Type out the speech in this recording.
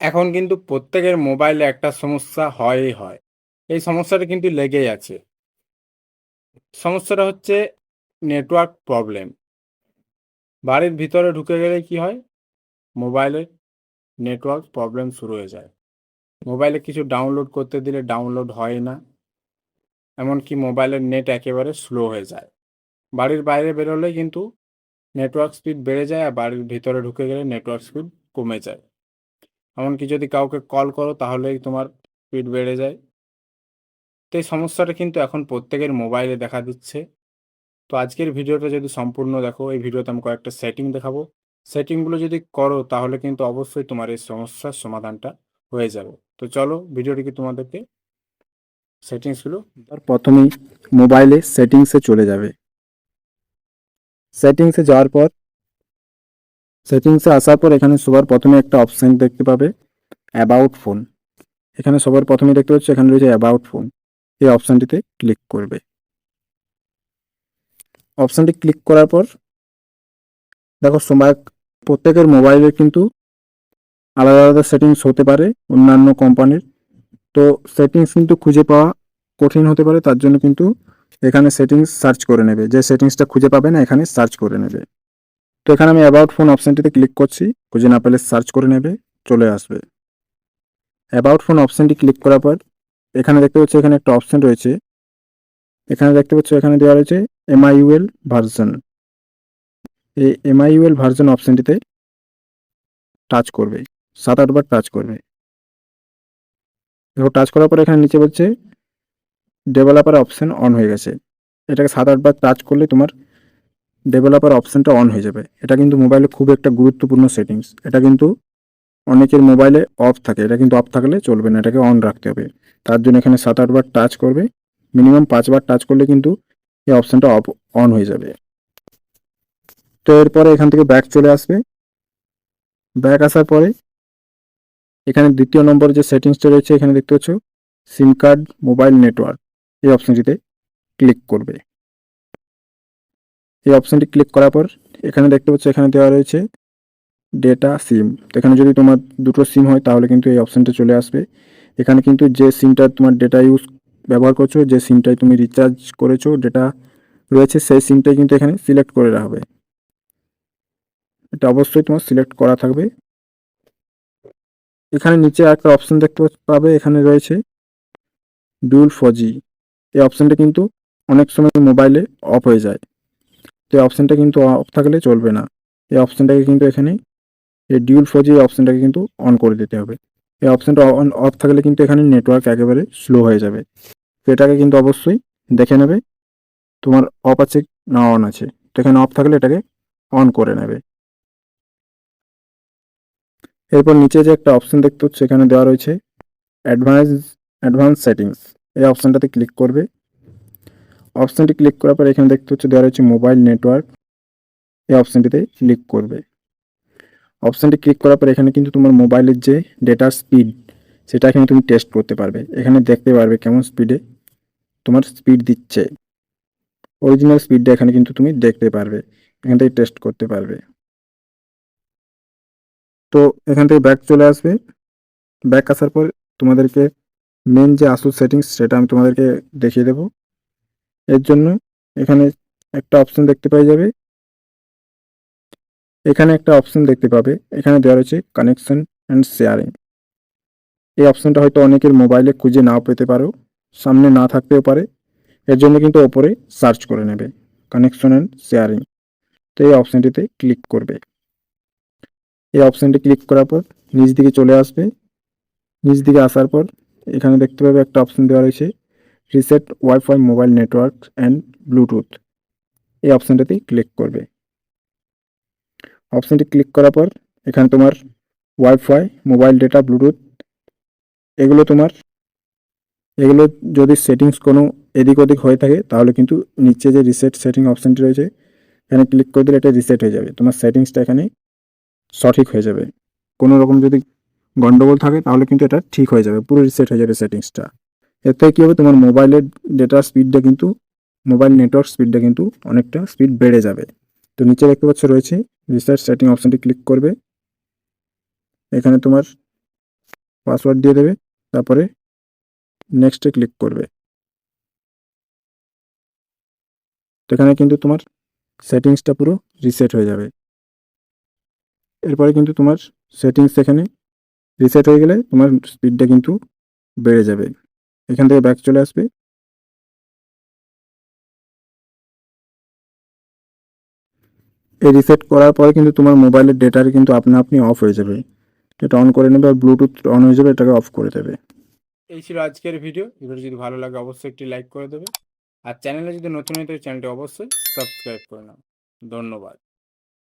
এখন কিন্তু প্রত্যেকের মোবাইলে একটা সমস্যা হয়ই হয়। এই সমস্যাটা কিন্তু লেগেই আছে। সমস্যাটা হচ্ছে নেটওয়ার্ক প্রবলেম। বাড়ির ভিতরে ঢুকে গেলে কি হয়? মোবাইলের নেটওয়ার্ক প্রবলেম শুরু হয়ে যায়। মোবাইলে কিছু ডাউনলোড করতে দিলে ডাউনলোড হয় না। এমনকি মোবাইলের নেট একেবারে স্লো হয়ে যায়। বাড়ির বাইরে বেরোলে কিন্তু নেটওয়ার্ক স্পিড বেড়ে যায় আর বাড়ির ভিতরে ঢুকে গেলে নেটওয়ার্ক স্পিড কমে যায়। এমনকি যদি কাউকে কল করো, তাহলেই তোমার স্পিড বেড়ে যায়। তো এই সমস্যাটা কিন্তু এখন প্রত্যেকের মোবাইলে দেখা দিচ্ছে। তো আজকের ভিডিওটা যদি সম্পূর্ণ দেখো, এই ভিডিওতে আমি কয়েকটা সেটিং দেখাবো। সেটিংগুলো যদি করো, তাহলে কিন্তু অবশ্যই তোমার এই সমস্যার সমাধানটা হয়ে যাবে। তো চলো ভিডিওটিকে তোমাদেরকে সেটিংসগুলো তার প্রথমেই মোবাইলে সেটিংসে চলে যাবে। সেটিংসে যাওয়ার পর সেটিংসে আসার পর এখানে সবার প্রথমে একটা অপশন দেখতে পাবে অ্যাবাউট ফোন এখানে সবার প্রথমে দেখতে পাচ্ছ, এখানে রয়েছে অ্যাবাউট ফোন এই অপশানটিতে ক্লিক করবে। অপশানটি ক্লিক করার পর, দেখো সবাই প্রত্যেকের মোবাইলে কিন্তু আলাদা আলাদা সেটিংস হতে পারে অন্যান্য কোম্পানির তো সেটিংস কিন্তু খুঁজে পাওয়া কঠিন হতে পারে, তার জন্য কিন্তু এখানে সেটিংস সার্চ করে নেবে। যে সেটিংসটা খুঁজে পাবে না, এখানে সার্চ করে নেবে। তো এখানে আমি অ্যাবাউট ফোন অপশানটিতে ক্লিক করছি, খুঁজে না পেলে সার্চ করে নেবে, চলে আসবে। অ্যাবাউট ফোন অপশানটি ক্লিক করার পর, এখানে দেখতে পাচ্ছি এখানে একটা অপশান রয়েছে। এখানে দেখতে পাচ্ছ এখানে দেওয়া রয়েছে এমআইউএল ভার্সন এই এমআইউএল ভার্সন অপশানটিতে টাচ করবে, সাত আটবার টাচ করবে। দেখো টাচ করার পর এখানে নিচে বলছে ডেভেলপার অপশান অন হয়ে গেছে। এটাকে সাত আটবার টাচ করলে তোমার ডেভেলপার অপশানটা অন হয়ে যাবে। এটা কিন্তু মোবাইলে খুব একটা গুরুত্বপূর্ণ সেটিংস এটা কিন্তু অনেকের মোবাইলে অফ থাকে। এটা কিন্তু অফ থাকলে চলবে না। এটাকে অন রাখতে হবে। তার জন্য এখানে সাত আটবার টাচ করবে। মিনিমাম পাঁচবার টাচ করলে কিন্তু এই অপশানটা অফ অন হয়ে যাবে। তো এরপরে এখান থেকে ব্যাক চলে আসবে। ব্যাক আসার পরে এখানে দ্বিতীয় নম্বর যে সেটিংসটা রয়েছে, এখানে দেখতে পাচ্ছ সিম কার্ড মোবাইল নেটওয়ার্ক এই অপশনটিতে ক্লিক করবে। এই অপশনটি ক্লিক করার পর এখানে দেখতে পাচ্ছ, এখানে দেওয়া রয়েছে ডেটা সিম তো এখানে যদি তোমার দুটো সিম হয়, তাহলে কিন্তু এই অপশানটা চলে আসবে। এখানে কিন্তু যে সিমটা তোমার ডেটা ইউজ ব্যবহার করছ, যে সিমটাই তুমি রিচার্জ করেছ ডেটা রয়েছে, সেই সিমটাই কিন্তু এখানে সিলেক্ট করে রাখবে এটা অবশ্যই তোমার সিলেক্ট করা থাকবে। এখানে নিচে একটা অপশান দেখতে পাবে, এখানে রয়েছে ডুল ফজি এই অপশানটা কিন্তু অনেক সময় মোবাইলে অফ হয়ে যায়। এই অপশানটা কিন্তু অফ থাকলে চলবে না। এই অপশানটাকে কিন্তু এখানে এই ডিউল ফজি এই অপশনটাকে কিন্তু অন করে দিতে হবে। এই অপশানটা অন অফ থাকলে কিন্তু এখানে নেটওয়ার্ক একেবারে স্লো হয়ে যাবে। তো এটাকে কিন্তু অবশ্যই দেখে নেবে। তোমার অফ আছে না অন আছে। তো এখানে অফ থাকলে এটাকে অন করে নেবে। এরপর নিচে যে একটা অপশান দেখতে হচ্ছে, এখানে দেওয়া রয়েছে অ্যাডভান্স অ্যাডভান্স সেটিংস এই অপশানটাতে ক্লিক করবে। অপশনটি ক্লিক করার পর এখানে দেখতে হচ্ছে দেওয়া রয়েছে মোবাইল নেটওয়ার্ক। এই অপশনটিতে ক্লিক করবে। অপশনটি ক্লিক করার পর এখানে কিন্তু তোমার মোবাইলের যে ডেটার স্পিড, সেটা এখানে তুমি টেস্ট করতে পারবে। এখানে দেখতে পারবে কেমন স্পিডে তোমার স্পিড দিচ্ছে। অরিজিনাল স্পিডটা এখানে কিন্তু তুমি দেখতে পারবে। এখান থেকে টেস্ট করতে পারবে। তো এখান থেকে ব্যাক চলে আসবে। ব্যাক আসার পর তোমাদেরকে মেন যে আসুস সেটিংস সেটা আমি তোমাদেরকে দেখিয়ে দেব। এর জন্য এখানে একটা অপশন দেখতে পাই যাবে। এখানে একটা অপশন দেখতে পাবে। এখানে দেওয়া রয়েছে কানেকশন অ্যান্ড শেয়ারিং এই অপশনটা হয়তো অনেকের মোবাইলে খুঁজে নাও পেতে পারো। সামনে না থাকতেও পারে। এর জন্য কিন্তু ওপরে সার্চ করে নেবে। কানেকশন অ্যান্ড শেয়ারিং তো এই অপশনটিতে ক্লিক করবে। এই অপশানটি ক্লিক করার পর নিচ দিকে চলে আসবে। নিচ দিকে আসার পর এখানে দেখতে পাবে একটা অপশন দেওয়া রয়েছে। Reset WiFi mobile network and Bluetooth এই অপশানটাতেই ক্লিক করবে। অপশানটি ক্লিক করার পর এখানে তোমার ওয়াইফাই মোবাইল ডেটা ব্লুটুথ এগুলো তোমার, এগুলো যদি সেটিংস কোনো এদিক ওদিক হয়ে থাকে তাহলে কিন্তু নিচে যে রিসেট সেটিং অপশানটি রয়েছে, এখানে ক্লিক করে দিলে এটা রিসেট হয়ে যাবে। তোমার সেটিংসটা এখানে সঠিক হয়ে যাবে। কোনো রকম যদি গন্ডগোল থাকে তাহলে কিন্তু এটা ঠিক হয়ে যাবে। পুরো রিসেট হয়ে যাবে সেটিংসটা এর থেকে কী হবে? তোমার মোবাইলের ডেটার স্পিডটা কিন্তু মোবাইল নেটওয়ার্ক স্পিডটা কিন্তু অনেকটা স্পিড বেড়ে যাবে। তো নিচে দেখতে পাচ্ছ রয়েছে রিসার্চ সেটিং অপশানটি ক্লিক করবে। এখানে তোমার পাসওয়ার্ড দিয়ে দেবে, তারপরে নেক্সটে ক্লিক করবে। তো এখানে কিন্তু তোমার সেটিংসটা পুরো রিসেট হয়ে যাবে। এরপরে কিন্তু তোমার সেটিংস এখানে রিসেট হয়ে গেলে তোমার স্পিডটা কিন্তু বেড়ে যাবে। এখান থেকে ব্যাক চলে আসবে। এই রিসেট করার পরে কিন্তু তোমার মোবাইলের ডেটার কিন্তু আপনা আপনি অফ হয়ে যাবে। এটা অন করে নেবে আর ব্লুটুথ অন হয়ে যাবে, এটাকে অফ করে দেবে। এই ছিল আজকের ভিডিও ভিডিও যদি ভালো লাগে, অবশ্যই একটি লাইক করে দেবে। আর চ্যানেলে যদি নতুন হয়ে থাকে চ্যানেলটি অবশ্যই সাবস্ক্রাইব করে নাও। ধন্যবাদ।